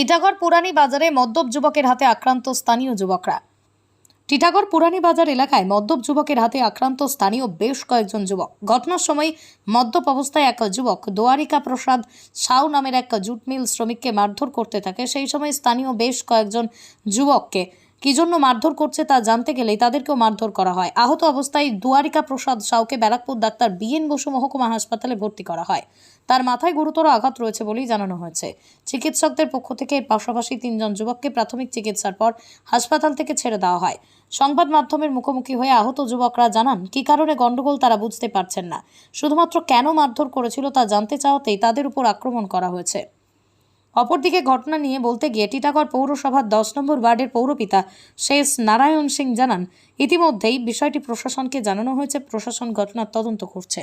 টিটাগড় পুরানি বাজারে মদ্যপ যুবকের হাতে আক্রান্ত স্থানীয় যুবকরা। টিটাগড় পুরানি বাজার এলাকায় মদ্যপ যুবকের হাতে আক্রান্ত স্থানীয় বেশ কয়েকজন যুবক। ঘটনার সময় মদ্যপ অবস্থায় এক যুবক দোয়ারিকা প্রসাদ সাউ নামের এক জুট মিল শ্রমিককে মারধর করতে থাকে। সেই সময় স্থানীয় বেশ কয়েকজন যুবককে কি জন্য মারধর করছে তা জানতে গেলেই তাদেরকেও মারধর করা হয়। আহত অবস্থায় Dwarika Prasad সাউকে Barrackpore doctor B N Basu মহকুমা হাসপাতালে ভর্তি করা হয়। তার মাথায় গুরুতর আঘাত রয়েছে বলেই জানানো হয়েছে। চিকিৎসকদের পক্ষ থেকে এর পাশাপাশি তিনজন যুবককে প্রাথমিক চিকিৎসার পর হাসপাতাল থেকে ছেড়ে দেওয়া হয়। সংবাদ মাধ্যমের মুখোমুখি হয়ে আহত যুবকরা জানান, কী কারণে গন্ডগোল তারা বুঝতে পারছেন না। শুধুমাত্র কেন মারধর করেছিল তা জানতে চাওয়াতেই তাদের উপর আক্রমণ করা হয়েছে। অপরদিকে ঘটনা নিয়ে বলতে গিয়ে টিটাগড় পৌরসভার দশ নম্বর ওয়ার্ডের পৌরপিতা শেষ নারায়ণ সিং জানান ইতিমধ্যেই বিষয়টি প্রশাসনকে জানানো হয়েছে প্রশাসন ঘটনার তদন্ত করছে।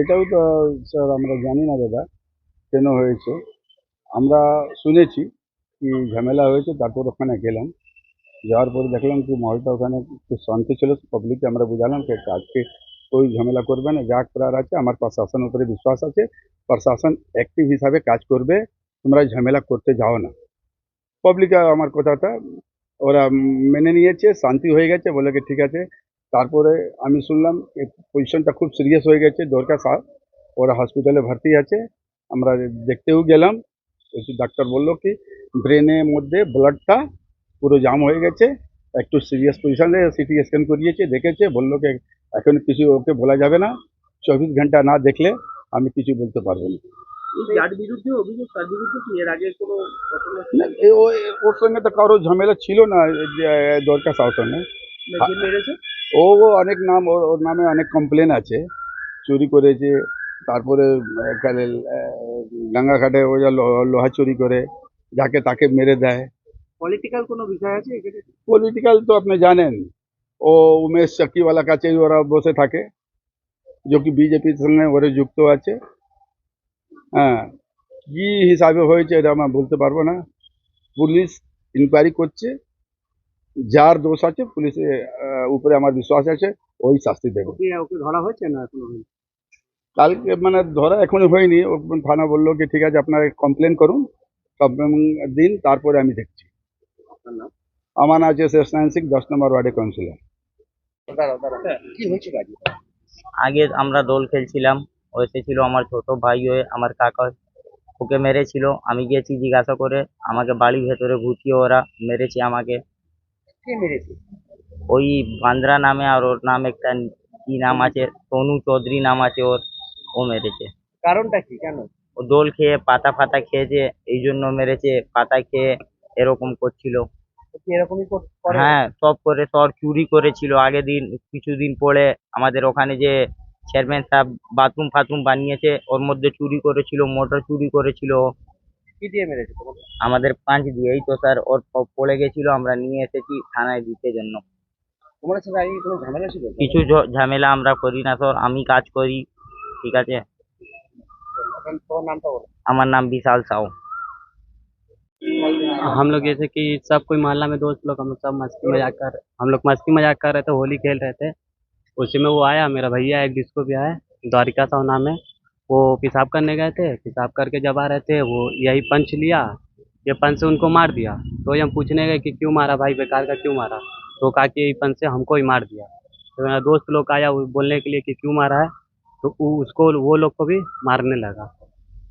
এটাও তো স্যার আমরা জানি না দাদা কেন হয়েছে। আমরা শুনেছি কি ঝামেলা হয়েছে তারপর ওখানে গেলাম। যাওয়ার পরে দেখলাম কি মহলটা ওখানে একটু শান্তি ছিল পাবলিককে আমরা বুঝালাম কি আজকে কোই ঝামেলা করবে না যা করার আছে আমার প্রশাসন উপরে বিশ্বাস আছে প্রশাসন অ্যাক্টিভ হিসাবে কাজ করবে তোমরা ঝামেলা করতে যাও না পাবলিক আমার কথাটা ওরা মেনে নিয়েছে শান্তি হয়ে গেছে বলে ঠিক আছে তারপরে আমি শুনলাম পজিশনটা খুব সিরিয়াস হয়ে গেছে দরকার সাহেব ওরা হসপিটালে ভর্তি আছে আমরা দেখতেও গেলাম ওই ডাক্তার বলল কি ব্রেনের মধ্যে ব্লাডটা পুরো জাম হয়ে গেছে। একটু সিরিয়াস পজিশনে সিটি স্ক্যান করিয়েছে দেখেছে বলল কি এখন কিছু ওকে বলা যাবে না। চব্বিশ ঘণ্টা না দেখলে আমি কিছু বলতে পারব না। যার বিরুদ্ধে অভিযোগ তার বিরুদ্ধে কি এর আগে কোনো না, ও- ওর সঙ্গে তো কারও ঝামেলা ছিল না দরকার সাহেবের সঙ্গে। ও অনেক নাম ওর ওর নামে অনেক কমপ্লেন আছে। চুরি করেছে তারপরে এখানে গঙ্গাঘাটে ও যা লোহা চুরি করে যাকে তাকে মেরে দেয়। পলিটিক্যাল কোনো বিষয় আছে এখানে? পলিটিক্যাল তো আপনি জানেন। ও উমেশ চাকিওয়ালা কাছেই ওরা বসে থাকে। যে কি বিজেপির সঙ্গে ওরা যুক্ত আছে। হ্যাঁ কি হিসাবে হয়েছে এটা আমরা বলতে পারব না। পুলিশ ইনকোয়ারি করছে। যার দোষ আছে পুলিশের উপরে আমার বিশ্বাস আছে ওই শাস্তি দেবে। ওকে ধরা হয়েছে না এখনও? কালকে মানে ধরা এখনও হয়নি। ও থানা বলল কি ঠিক আছে আপনারা কমপ্লেন করুন। কমপ্লেন দিন তারপরে আমি দেখছি। আমার নাম শেষ নাইন সিক্স দশ নম্বর ওয়ার্ডে কাউন্সিলর। হ্যাঁ, আগে আমরা দোল খেলছিলাম ও এসেছিল আমার ছোট ভাই হয়ে আমার কাকা ওকে মেরেছিল আমি গিয়েছি জিজ্ঞাসা করে আমাকে বাড়ির ভেতরে ঘুচিয়ে ওরা মেরেছে আমাকে। মেরেছে? ওই বান্দ্রা নামে আর ওর নাম একটা কি নাম আছে সোনু চৌধুরী নাম আছে ওর ও মেরেছে। কারণটা কি কেন ও দোল খেয়ে পাতা ফাতা খেয়েছে এই জন্য মেরেছে পাতা খেয়ে এরকম করছিল। এরকমই করে হ্যাঁ সব করে সব চুরি করেছিল। আগের দিন কিছুদিন পরে আমাদের ওখানে যে চেয়ারম্যান সাহেব বাথরুম ফাথরুম বানিয়েছে ওর মধ্যে চুরি করেছিল মোটর চুরি করেছিল। কি দিয়ে মেরেছে আমাদের পাঁচ দিয়ে এই তো স্যার ওর পড়ে গেছিল আমরা নিয়ে এসেছি থানায় দিতে জন্য। তোমার সাথে আগে কোনো ঝামেলা ছিল? কিছু ঝামেলা আমরা করি না স্যার আমি কাজ করি ঠিক আছে? আমার নাম বিশাল সাউ। हम लोग जैसे कि सब कोई मोहल्ला में दोस्त लोग, हम लोग सब मस्ती मज़ाक कर, हम लोग मस्ती मज़ाक कर रहे थे, होली खेल रहे थे। उसी में वो आया, मेरा भैया एक जिसको भी आया, द्वारिका साहु नाम है वो पेशाब करने गए थे, पेशाब करके जब आ रहे थे, वो यही पंच लिया, ये पंच से उनको मार दिया। तो हम पूछने गए कि क्यों मारा भाई, बेकार का क्यों मारा? तो कहा कि यही पंच से हमको ही मार दिया। तो मेरा दोस्त लोग आया बोलने के लिए कि क्यों मारा है? तो उसको, वो लोग को भी मारने लगा।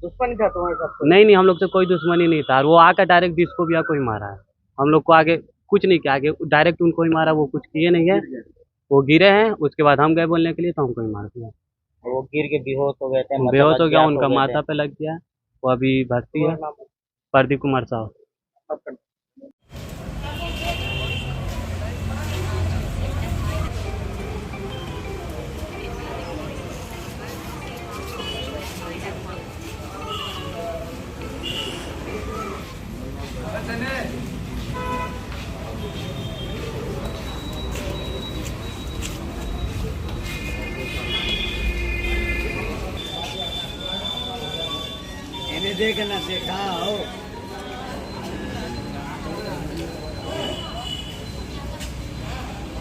दुश्मनी था तुम्हारे साथ नहीं नहीं हम लोग से कोई दुश्मनी नहीं था। वो आकर डायरेक्ट डिस्को भैया को ही मारा है। हम लोग को आगे कुछ नहीं किया। आगे डायरेक्ट उनको ही मारा वो कुछ किए नहीं है। वो गिरे हैं उसके बाद हम गए बोलने के लिए तो हमको ही मार दिया। वो गिर के बेहोश हो गए थे मतलब बेहोश हो गया उनका माथा पे लग गया। वो अभी भर्ती है। प्रदीप कुमार साहब आपका इन्हें देखना दिखाओ